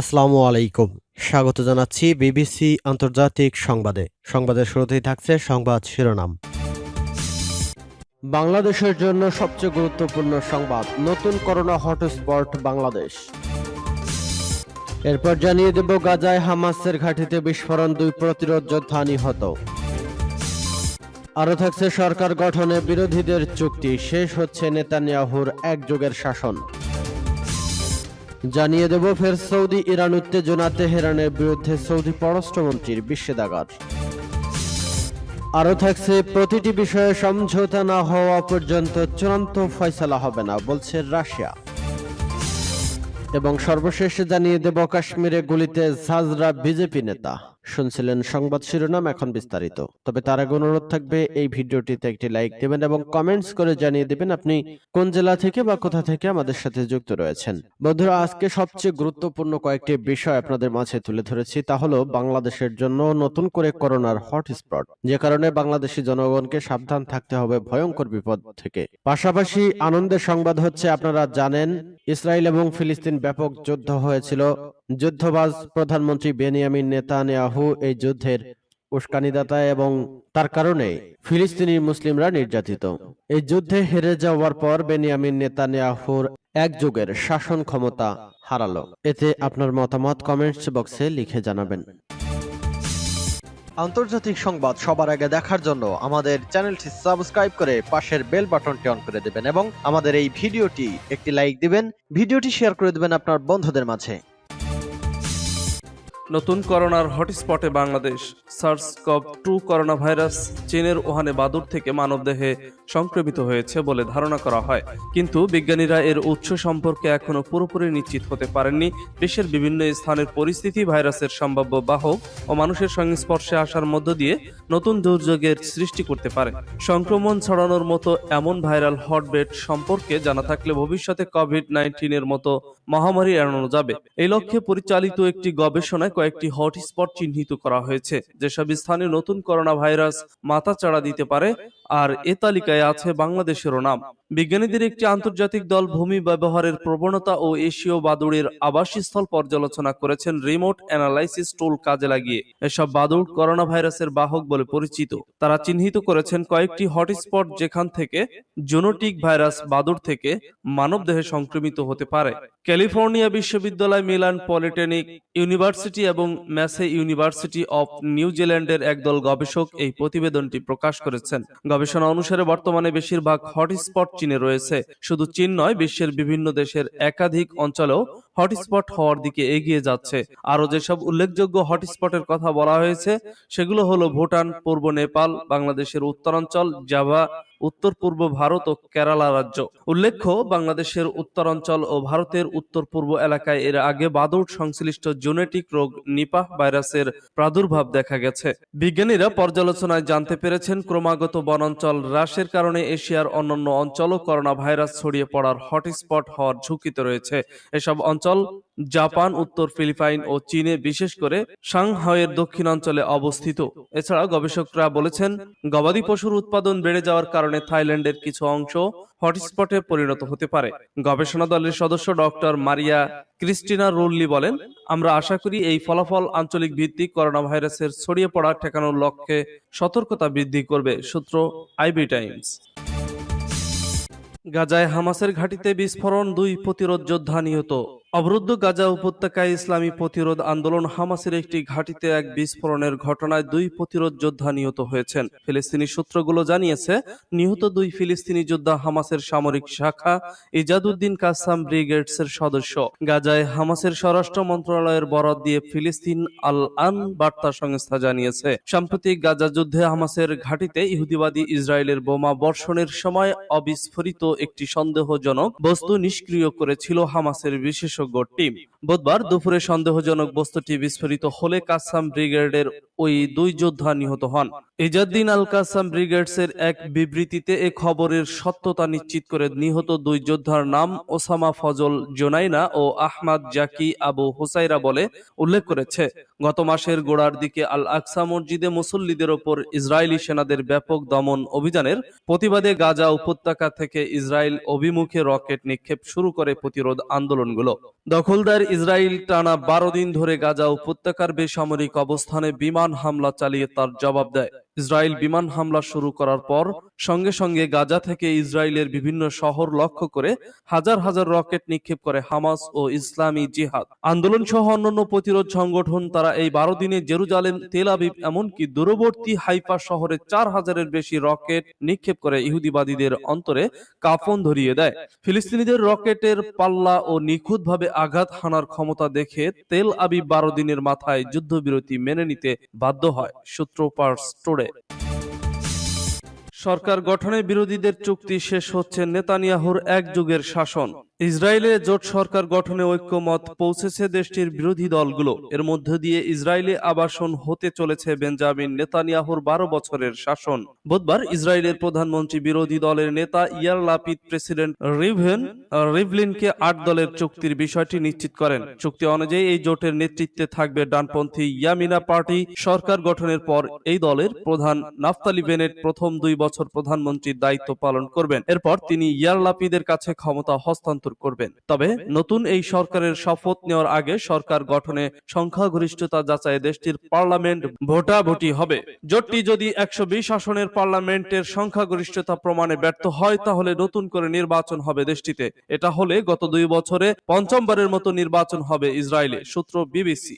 আসসালামু আলাইকুম। স্বাগত জানাচ্ছি বিবিসি আন্তর্জাতিক সংবাদে। সংবাদের শুরুতেই থাকছে সংবাদ শিরোনাম। বাংলাদেশের জন্য সবচেয়ে গুরুত্বপূর্ণ সংবাদ, নতুন করোনা হটস্পট বাংলাদেশ। এরপর জানিয়ে দেব, গাজায় হামাসের ঘাঁটিতে বিস্ফোরণ, দুই প্রতিরোধ যোদ্ধা নিহত। আরও থাকছে সরকার গঠনে বিরোধীদের চুক্তি, শেষ হচ্ছে নেতানিয়াহুর এক যুগের শাসন। জানিয়ে দেব ফের সৌদি ইরান উত্তেজনা তেহরানের বিরুদ্ধে সৌদি পররাষ্ট্রমন্ত্রীর বিষেধাগার আরও থাকছে, প্রতিটি বিষয়ে সমঝোতা না হওয়া পর্যন্ত চূড়ান্ত ফয়সালা হবে না, বলছে রাশিয়া। এবং সর্বশেষ জানিয়ে দেব কাশ্মীরে গুলিতে ঝাজরা বিজেপি নেতা। শুনছিলেন সংবাদ শিরোনাম এখন বিস্তারিত। তবে তার আগে অনুরোধ থাকবে, এই ভিডিওটিতে একটি লাইক দেবেন এবং কমেন্টস করে জানিয়ে দেবেন আপনি কোন জেলা থেকে বা কোথা থেকে আমাদের সাথে যুক্ত রয়েছেন। বন্ধুরা, আজকে সবচেয়ে গুরুত্বপূর্ণ কয়েকটি বিষয় আপনাদের মাঝে তুলে ধরেছি। তা হলো, বাংলাদেশের জন্য নতুন করে করোনার হটস্পট। যে কারণে বাংলাদেশি জনগণকে সাবধান থাকতে হবে ভয়ঙ্কর বিপদ থেকে। পাশাপাশি আনন্দের সংবাদ হচ্ছে, আপনারা জানেন, ইসরায়েল এবং ফিলিস্তিন ব্যাপক যুদ্ধ হয়েছিল। যুদ্ধবাজ প্রধানমন্ত্রী বেনিয়ামিন নেতানিয়াহু এই যুদ্ধের উস্কানিদাতা এবং তার কারণে ফিলিস্তিনি মুসলিমরা নির্যাতিত। এই যুদ্ধে হেরে যাওয়ার পর বেনিয়ামিন নেতানিয়াহুর এক যুগের শাসন ক্ষমতা হারালো। এতে আপনার মতামত কমেন্টস বক্সে লিখে জানাবেন। আন্তর্জাতিক সংবাদ সবার আগে দেখার জন্য আমাদের চ্যানেলটি সাবস্ক্রাইব করে পাশের বেল বাটনটি অন করে দেবেন এবং আমাদের এই ভিডিওটি একটি লাইক দিবেন, ভিডিওটি শেয়ার করে দেবেন আপনার বন্ধুদের মাঝে। নতুন করোনার হটস্পটে Bangladesh, SARS CoV two corona virus চীনের ওহানে বাদুর থেকে মানবদেহে সংক্রমিত হয়েছে বলে ধারণা করা হয়। কিন্তু বিজ্ঞানীরা এর উৎস সম্পর্কে এখনও পুরোপুরি নিশ্চিত হতে পারেননি। বিশ্বের বিভিন্ন স্থানের পরিস্থিতি, ভাইরাসের সম্ভাব্য বাহক ও মানুষের সংস্পর্শে আসার মধ্য দিয়ে নতুন দুর্যোগের সৃষ্টি করতে পারে। সংক্রমণ ছড়ানোর মতো এমন ভাইরাল হটবেট সম্পর্কে জানা থাকলে ভবিষ্যতে কোভিড নাইন্টিনের মতো মহামারী এড়ানো যাবে। এই লক্ষ্যে পরিচালিত একটি গবেষণায় কয়েকটি হটস্পট চিহ্নিত করা হয়েছে। যেসব স্থানে নতুন করোনা ভাইরাস মাথা চাড়া দিতে পারে আর এ তালিকায় আছে বাংলাদেশেরও নাম। বিজ্ঞানীদের একটি আন্তর্জাতিক দল ভূমি ব্যবহারের প্রবণতা ও এশীয় বাদুড়ের আবাসস্থল পর্যালোচনা করেছেন রিমোট অ্যানালাইসিস টুল কাজে লাগিয়ে। এসব বাদুড় করোনা ভাইরাসের বাহক বলে পরিচিত। তারা চিহ্নিত করেছেন কয়েকটি হটস্পট যেখান থেকে জোনোটিক ভাইরাস বাদুড় থেকে মানবদেহে সংক্রমিত হতে পারে। ক্যালিফোর্নিয়া বিশ্ববিদ্যালয় মিলান পলিটেকনিক ইউনিভার্সিটি এবং ম্যাসে ইউনিভার্সিটি অফ নিউজিল্যান্ডের একদল গবেষক এই প্রতিবেদনটি প্রকাশ করেছেন। গবেষণা অনুসারে বর্তমানে বেশিরভাগ হটস্পট চীনে রয়েছে। শুধু চীন নয়, বিশ্বের বিভিন্ন দেশের একাধিক অঞ্চলেও হটস্পট হওয়ার দিকে এগিয়ে যাচ্ছে। আরও যেসব উল্লেখযোগ্য হটস্পটের কথা বলা হয়েছে, সেগুলো হলো ভুটান, পূর্ব নেপাল, বাংলাদেশের উত্তরাঞ্চল, জাভা উত্তর পূর্ব ভারত ও কেরালা রাজ্য। উল্লেখ্য, বাংলাদেশের উত্তরাঞ্চল ও ভারতের উত্তর পূর্ব এলাকায় এর আগে বাদুড় সংশ্লিষ্ট জেনেটিক রোগ, নিপাহ ভাইরাসের প্রাদুর্ভাব দেখা গেছে। বিজ্ঞানীরা পর্যালোচনায় জানতে পেরেছেন, ক্রমাগত বনাঞ্চল হ্রাসের কারণে এশিয়ার অন্যান্য অঞ্চলও করোনা ভাইরাস ছড়িয়ে পড়ার হটস্পট হওয়ার ঝুঁকিতে রয়েছে। এসব অঞ্চল জাপান, উত্তর ফিলিপাইন ও চীনে বিশেষ করে সাংহাইয়ের দক্ষিণাঞ্চলে অবস্থিত। এছাড়া গবেষকরা বলেছেন, গবাদি পশুর উৎপাদন বেড়ে যাওয়ার কারণে থাইল্যান্ডের কিছু অংশ হটস্পটে পরিণত হতে পারে। গবেষণা দলের সদস্য ডক্টর মারিয়া ক্রিস্টিনা রুল্লি বলেন, আমরা আশা করি এই ফলাফল আঞ্চলিক ভিত্তিক করোনা ভাইরাসের ছড়িয়ে পড়া, ঠেকানোর লক্ষ্যে সতর্কতা বৃদ্ধি করবে সূত্র আইবি টাইমস। গাজায় হামাসের ঘাঁটিতে বিস্ফোরণ, দুই প্রতিরোধ যোদ্ধা নিহত। অবরুদ্ধ গাজা উপত্যকায় ইসলামী প্রতিরোধ আন্দোলন হামাসের একটি ঘাঁটিতে এক বিস্ফোরণের ঘটনায় দুই প্রতিরোধ যোদ্ধা নিহত হয়েছেন। ফিলিস্তিনি সূত্রগুলো জানিয়েছে, নিহত দুই ফিলিস্তিনি যোদ্ধা হামাসের সামরিক শাখা ইজাদুদ্দিন কাসাম ব্রিগেডসের সদস্য। গাজায় হামাসের স্বরাষ্ট্র মন্ত্রণালয়ের বরাদ দিয়ে ফিলিস্তিন আল আন বার্তা সংস্থা জানিয়েছে, সাম্প্রতিক গাজা যুদ্ধে হামাসের ঘাঁটিতে ইহুদিবাদী ইসরায়েলের বোমা বর্ষণের সময় অবিস্ফোরিত একটি সন্দেহজনক বস্তু নিষ্ক্রিয় করেছিল হামাসের বিশেষজ্ঞ। good team. বুধবার দুপুরে সন্দেহজনক বস্তুটি বিস্ফোরিত হলে কাসাম ব্রিগেডের ওই দুই যোদ্ধা নিহত হন। এজাদ্দিন আল কাসাম ব্রিগেডসের এক বিবৃতিতে এ খবরের সত্যতা নিশ্চিত করে নিহত দুই যোদ্ধার নাম ওসামা ফজল জোনাইনা ও আহমাদ জাকি আবু হুসাইরা বলে উল্লেখ করেছে। গত মাসের গোড়ার দিকে আল আকসা মসজিদে মুসল্লিদের ওপর ইসরায়েলি সেনাদের ব্যাপক দমন অভিযানের প্রতিবাদে গাজা উপত্যকা থেকে ইসরায়েল অভিমুখে রকেট নিক্ষেপ শুরু করে প্রতিরোধ আন্দোলনগুলো। দখলদার ইসরায়েল টানা বারো দিন ধরে গাজা উপত্যকার বেসামরিক অবস্থানে বিমান হামলা চালিয়ে তার জবাব দেয়। ইসরায়েল বিমান হামলা শুরু করার পর সঙ্গে সঙ্গে গাজা থেকে ইসরায়েলের বিভিন্ন শহর লক্ষ্য করে হাজার হাজার রকেট নিক্ষেপ করে হামাস ও ইসলামী জিহাদ। আন্দোলন সহ অন্যান্য প্রতিরোধ সংগঠন তারা এই বারো দিনে জেরুজালেম, তেল আবিব এমনকি দূরবর্তী হাইফা শহরে চার হাজারের বেশি রকেট নিক্ষেপ করে ইহুদিবাদীদের অন্তরে কাফন ধরিয়ে দেয়। ফিলিস্তিনিদের রকেটের পাল্লা ও নিখুঁতভাবে আঘাত হানার ক্ষমতা দেখে তেল আবিব বারো দিনের মাথায় যুদ্ধবিরতি মেনে নিতে বাধ্য হয় সূত্র পার্স সরকার গঠনে বিরোধীদের চুক্তি শেষ হচ্ছে নেতানিয়াহুর এক যুগের শাসন। ইসরায়েলে জোট সরকার গঠনে ঐক্যমত পৌঁছেছে দেশটির বিরোধী দলগুলো। এর মধ্য দিয়ে ইসরায়েলে আবাসন হতে চলেছে বেঞ্জামিন নেতানিয়াহুর বারো বছরের শাসন। বুধবার ইসরায়েলের প্রধানমন্ত্রী বিরোধী দলের নেতা ইয়ার লাপিদ প্রেসিডেন্ট রিভেন রিভলিনকে আট দলের চুক্তির বিষয়টি নিশ্চিত করেন। চুক্তি অনুযায়ী এই জোটের নেতৃত্বে থাকবে ডানপন্থী ইয়ামিনা পার্টি। সরকার গঠনের পর এই দলের প্রধান নাফতালি বেনেট প্রথম দুই বছর প্রধানমন্ত্রীর দায়িত্ব পালন করবেন। এরপর তিনি ইয়ার লাপিদের কাছে ক্ষমতা হস্তান্তর করবেন। তবে নতুন এই সরকারের শপথ নেওয়ার আগে সরকার গঠনে সংখ্যাগরিষ্ঠতা যাচাই দেশটির পার্লামেন্ট ভোটাভুটি হবে। জোটটি যদি একশো বিশ আসনের পার্লামেন্টের সংখ্যাগরিষ্ঠতা প্রমাণে ব্যর্থ হয় তাহলে নতুন করে নির্বাচন হবে দেশটিতে। এটা হলে গত দুই বছরে পঞ্চমবারের মতো নির্বাচন হবে ইসরায়েলে সূত্র বিবিসি।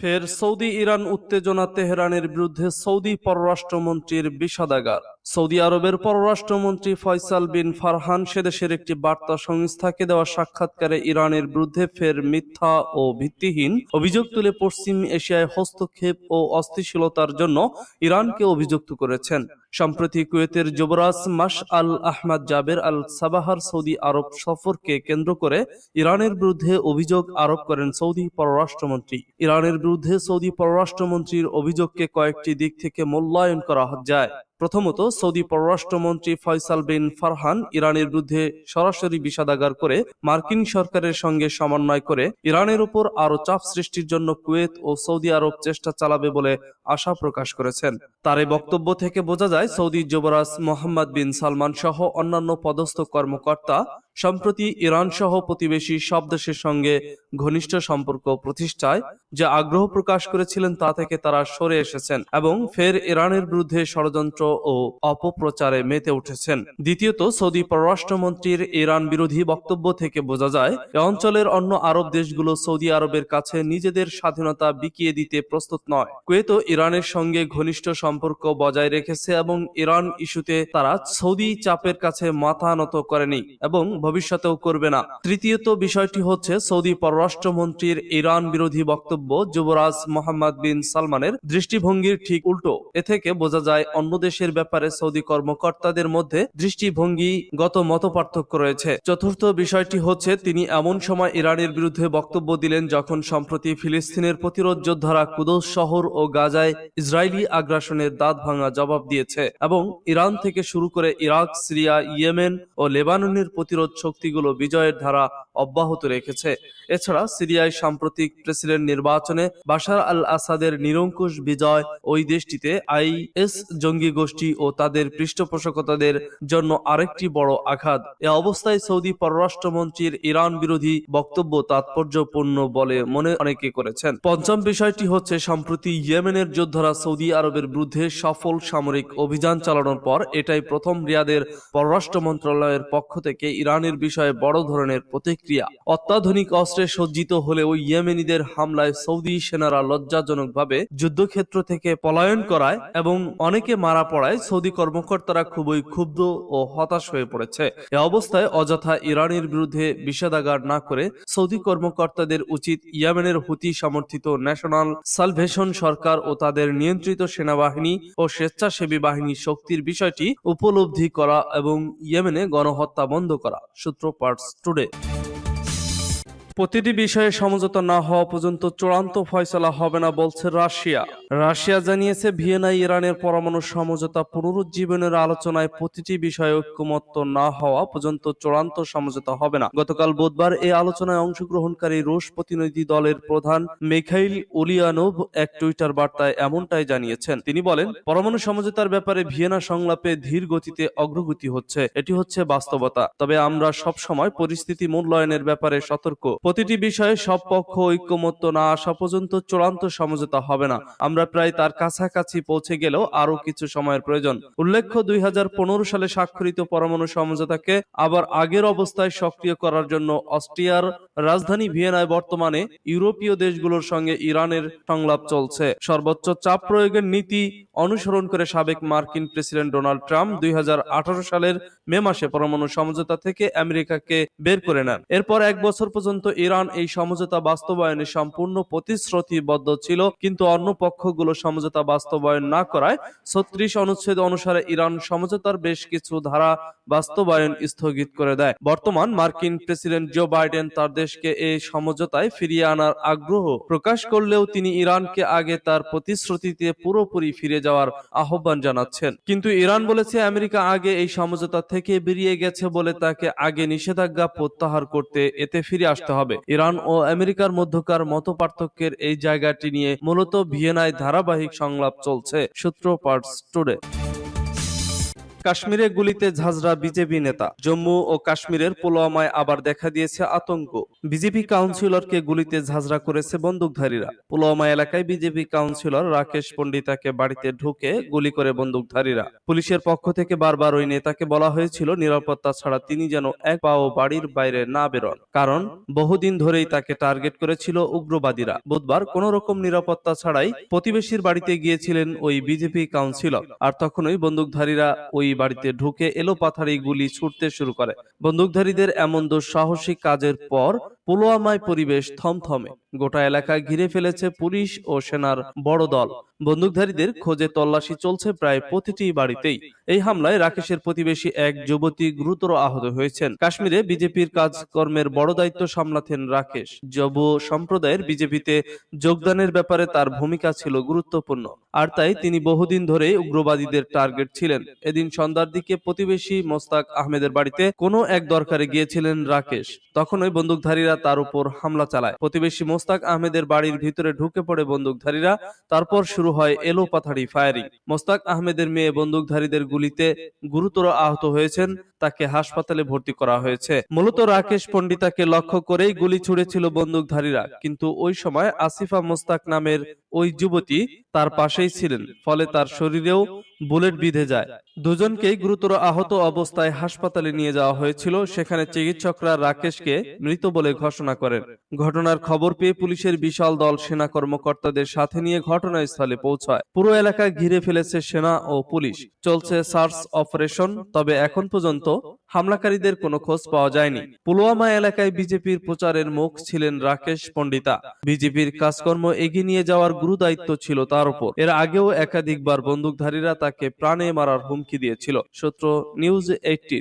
ফের সৌদি ইরান উত্তেজনা তেহরানের বিরুদ্ধে সৌদি পররাষ্ট্রমন্ত্রীর বিষাদাগার। সৌদি আরবের পররাষ্ট্রমন্ত্রী ফয়সাল বিন ফারহান সেদেশের একটি বার্তা সংস্থাকে দেওয়া সাক্ষাৎকারে ইরানের বিরুদ্ধে ফের মিথ্যা ও ভিত্তিহীন অভিযোগ তুলে পশ্চিম এশিয়ায় হস্তক্ষেপ ও অস্থিশীলতার জন্য ইরানকে অভিযুক্ত করেছেন। সম্প্রতি কুয়েতের যুবরাজ মাস আল আহমদ জাবের আল সাবাহার সৌদি আরব সফরকে কেন্দ্র করে ইরানের বিরুদ্ধে অভিযোগ আরোপ করেন সৌদি পররাষ্ট্রমন্ত্রী। ইরানের বিরুদ্ধে সৌদি পররাষ্ট্রমন্ত্রীর অভিযোগকে কয়েকটি দিক থেকে মূল্যায়ন করা যায়। প্রথমত সৌদি পররাষ্ট্রমন্ত্রী ফয়সাল বিন ফারহান ইরানের বিরুদ্ধে সরাসরি বিষাদাগার করে মার্কিন সরকারের সঙ্গে সমন্বয় করে ইরানের উপর আরও চাপ সৃষ্টির জন্য কুয়েত ও সৌদি আরব চেষ্টা চালাবে বলে আশা প্রকাশ করেছেন। তার এই বক্তব্য থেকে বোঝা যায় সৌদি যুবরাজ মোহাম্মদ বিন সালমান সহ অন্যান্য পদস্থ কর্মকর্তা সম্প্রতি ইরান সহ প্রতিবেশী সব দেশের সঙ্গে ঘনিষ্ঠ সম্পর্ক প্রতিষ্ঠায় যে আগ্রহ প্রকাশ করেছিলেন তা থেকে তারা সরে এসেছেন এবং ফের ইরানের বিরুদ্ধে ষড়যন্ত্র ও অপপ্রচারে মেতে উঠেছেন। দ্বিতীয়ত, সৌদি পররাষ্ট্রমন্ত্রীর ইরান বিরোধী বক্তব্য থেকে বোঝা যায়, এ অঞ্চলের অন্য আরব দেশগুলো সৌদি আরবের কাছে নিজেদের স্বাধীনতা বিকিয়ে দিতে প্রস্তুত নয়। কুয়েত ইরানের সঙ্গে ঘনিষ্ঠ সম্পর্ক বজায় রেখেছে এবং ইরান ইস্যুতে তারা সৌদি চাপের কাছে মাথা নত করেনি এবং ভবিষ্যতেও করবে না। তৃতীয়ত বিষয়টি হচ্ছে সৌদি পররাষ্ট্রমন্ত্রীর ইরান বিরোধী বক্তব্য যুবরাজ মোহাম্মদ বিন সালমানের দৃষ্টিভঙ্গির ঠিক উল্টো। এ থেকে বোঝা যায়, অন্য দেশের ব্যাপারে সৌদি কর্মকর্তাদের মধ্যে দৃষ্টিভঙ্গিগত মত পার্থক্য রয়েছে। চতুর্থ বিষয়টি হচ্ছে, তিনি এমন সময় ইরানের বিরুদ্ধে বক্তব্য দিলেন যখন সম্প্রতি ফিলিস্তিনের প্রতিরোধ যোদ্ধারা কুদস শহর ও গাজায় ইসরায়েলি আগ্রাসনের দাঁত ভাঙা জবাব দিয়েছে এবং ইরান থেকে শুরু করে ইরাক, সিরিয়া, ইয়েমেন ও লেবাননের প্রতিরোধ শক্তিগুলো বিজয়ের ধারা অব্যাহত রেখেছে। এছাড়া সিরিয়ায় সাম্প্রতিক প্রেসিডেন্ট নির্বাচনে বাশার আল আসাদের নিরঙ্কুশ বিজয় ওই দেশটিতে আইএস জঙ্গি গোষ্ঠী ও তাদের পৃষ্ঠপোষকতাদের জন্য আরেকটি বড় আঘাত। এ অবস্থায় সৌদি পররাষ্ট্রমন্ত্রীর ইরান বিরোধী বক্তব্য তাৎপর্যপূর্ণ বলে মনে অনেকে করেছেন। পঞ্চম বিষয়টি হচ্ছে, সম্প্রতি ইয়েমেনের যোদ্ধারা সৌদি আরবের বিরুদ্ধে সফল সামরিক অভিযান চালানোর পর এটাই প্রথম রিয়াদের পররাষ্ট্র মন্ত্রণালয়ের পক্ষ থেকে ইরানের বিষয়ে বড় ধরনের প্রতিক্রিয়া। অত্যাধুনিক অস্ত্রে সজ্জিত হলেও ইয়েমেনিদের হামলায় সৌদি সেনারা লজ্জাজনকভাবে যুদ্ধক্ষেত্র থেকে পলায়ন করায় এবং অনেকে মারা পড়ায় সৌদি কর্মকর্তারা খুবই ক্ষুব্ধ ও হতাশ হয়ে পড়েছে। এ অবস্থায় অযথা ইরানের বিরুদ্ধে বিষেধাগার না করে সৌদি কর্মকর্তাদের উচিত ইয়েমেনের হুতি সমর্থিত ন্যাশনাল সালভেশন সরকার ও তাদের নিয়ন্ত্রিত সেনাবাহিনী ও স্বেচ্ছাসেবী বাহিনী শক্তির বিষয়টি উপলব্ধি করা এবং ইয়েমেনে গণহত্যা বন্ধ করা। সূত্র পার্টস টুডে প্রতিটি বিষয়ে সমঝোতা না হওয়া পর্যন্ত চূড়ান্ত ফয়সলা হবে না বলছে রাশিয়া। রাশিয়া জানিয়েছে ভিয়েনায় ইরানের পরমাণু সমঝোতা পুনরুজ্জীবনের আলোচনায় প্রতিটি বিষয়ে ঐক্যমত্য না হওয়া পর্যন্ত চূড়ান্ত সমঝোতা হবে না। গতকাল বুধবার এই আলোচনায় অংশগ্রহণকারী রুশ প্রতিনিধি দলের প্রধান মিখাইল উলিয়ানোভ এক টুইটার বার্তায় এমনটাই জানিয়েছেন। তিনি বলেন, পরমাণু সমঝোতার ব্যাপারে ভিয়েনা সংলাপে ধীর গতিতে অগ্রগতি হচ্ছে। এটি হচ্ছে বাস্তবতা। তবে আমরা সব সময় পরিস্থিতি মূল্যায়নের ব্যাপারে সতর্ক প্রতিটি বিষয়ে সব পক্ষ, ঐক্যমত্য না আসা পর্যন্ত চূড়ান্ত সমঝোতা হবে না। আমরা প্রায় তার কাছাকাছি পৌঁছে গেলেও আরও কিছু সময়ের প্রয়োজন। উল্লেখ্য, দুই সালে স্বাক্ষরিত পরমাণু সমঝোতাকে আবার আগের অবস্থায় সক্রিয় করার জন্য অস্ট্রিয়ার রাজধানী ভিয়েনায় বর্তমানে ইউরোপীয় দেশগুলোর সঙ্গে ইরানের সংলাপ চলছে। সর্বোচ্চ চাপ প্রয়োগের নীতি অনুসরণ করে সাবেক মার্কিন প্রেসিডেন্ট ডোনাল্ড ট্রাম্প দুই হাজার আঠারো সালের মে মাসে পরমাণু সমঝোতা থেকে আমেরিকাকে বের করে নেন। এরপর এক বছর পর্যন্ত ইরান এই সমঝোতা বাস্তবায়নে সম্পূর্ণ প্রতিশ্রুতিবদ্ধ ছিল, কিন্তু অন্য পক্ষগুলো সমঝোতা বাস্তবায়ন না করায় ছত্রিশ অনুচ্ছেদ অনুসারে ইরান সমঝোতার বেশ কিছু ধারা বাস্তবায়ন স্থগিত করে দেয়। বর্তমান মার্কিন প্রেসিডেন্ট জো বাইডেন তার দেশকে এই সমঝোতায় ফিরিয়ে আনার আগ্রহ প্রকাশ করলেও তিনি ইরানকে আগে তার প্রতিশ্রুতিতে পুরোপুরি ফিরে যাওয়ার আহ্বান জানাচ্ছেন। কিন্তু ইরান বলেছে, আমেরিকা আগে এই সমঝোতা থেকে বেরিয়ে গেছে বলে তাকে আগে নিষেধাজ্ঞা প্রত্যাহার করতে এতে ফিরে আসতে হবে। ইরান ও আমেরিকার মধ্যকার মত পার্থক্যের এই জায়গাটি নিয়ে মূলত ভিয়েনায় ধারাবাহিক সংলাপ চলছে সূত্র পার্টস টুডে। কাশ্মীরে গুলিতে ঝাঁঝরা বিজেপি নেতা। জম্মু ও কাশ্মীরের পুলওয়ামায় আবার দেখা দিয়েছে আতঙ্ক। বিজেপি কাউন্সিলরকে গুলিতে ঝাঁঝরা করেছে বন্দুকধারীরা। পুলওয়ামা এলাকায় বিজেপি কাউন্সিলর রাকেশ পণ্ডিতাকে বাড়িতে ঢুকে গুলি করে বন্দুকধারীরা। পুলিশের পক্ষ থেকে বারবার ওই নেতাকে বলা হয়েছিল, নিরাপত্তা ছাড়া তিনি যেন এক পাও বাড়ির বাইরে না বেরোন। কারণ, বহুদিন ধরেই তাকে টার্গেট করেছিল উগ্রবাদীরা। বুধবার কোন রকম নিরাপত্তা ছাড়াই প্রতিবেশীর বাড়িতে গিয়েছিলেন ওই বিজেপি কাউন্সিলর। আর তখনই বন্দুকধারীরা ওই বাড়িতে ঢুকে এলোপাথারি গুলি ছুটতে শুরু করে। বন্দুকধারীদের এমন দুঃসাহসিক কাজের পর পুলওয়ামায় পরিবেশ থমথমে। গোটা এলাকা ঘিরে ফেলেছে পুলিশ ও সেনার বড় দল। বন্দুকধারীদের খোঁজে তল্লাশি চলছে প্রায় প্রতিটি বাড়িতেই। এই হামলায় রাকেশের প্রতিবেশী এক যুবতী গুরুতর আহত হয়েছেন। কাশ্মীরে বিজেপির কাজকর্মের বড় দায়িত্ব সামলাতেন রাকেশ। যুব সম্প্রদায়ের বিজেপিতে যোগদানের ব্যাপারে তার ভূমিকা ছিল গুরুত্বপূর্ণ। আর তাই তিনি বহুদিন ধরে উগ্রবাদীদের টার্গেট ছিলেন। এদিন সন্ধ্যার দিকে প্রতিবেশী মোস্তাক আহমেদের বাড়িতে কোনো এক দরকারে গিয়েছিলেন রাকেশ। তখন ওই বন্দুকধারীরা তার উপর হামলা চালায়। প্রতিবেশী মোস্তাক আহমেদের বাড়ির ভিতরে ঢুকে পড়ে বন্দুকধারীরা, তারপর শুরু হয় এলো পাথাড়ি ফায়ারিং। মোস্তাক আহমেদের মেয়ে বন্দুকধারীদের গুলিতে গুরুতর আহত হয়েছেন, তাকে হাসপাতালে ভর্তি করা হয়েছে। মূলত রাকেশ পণ্ডিতাকে লক্ষ্য করেই গুলি ছুড়েছিল বন্দুকধারীরা, কিন্তু ওই সময় আসিফা মোস্তাক নামের ওই যুবতী তার পাশেই ছিলেন, ফলে তার শরীরেও বুলেট বিঁধে যায়। দুজনকেই গুরুতর আহত অবস্থায় হাসপাতালে নিয়ে যাওয়া হয়েছিল। সেখানে চিকিৎসকরা রাকেশকে মৃত বলে ঘোষণা করেন। ঘটনার খবর পেয়ে পুলিশের বিশাল দল সেনা কর্মকর্তাদের সাথে নিয়ে ঘটনাস্থলে পৌঁছায়। পুরো এলাকা ঘিরে ফেলেছে সেনা ও পুলিশ। চলছে সার্চ অপারেশন, তবে এখন পর্যন্ত হামলাকারীদের কোনো খোঁজ পাওয়া যায়নি। পুলওয়ামা এলাকায় বিজেপির প্রচারের মুখ ছিলেন রাকেশ পণ্ডিতা। বিজেপির কাজকর্ম এগিয়ে নিয়ে যাওয়ার গুরু দায়িত্ব ছিল তার উপর। এর আগেও একাধিকবার বন্দুকধারীরা তাকে প্রাণে মারার হুমকি দিয়েছিল। সূত্র নিউজ এইটিন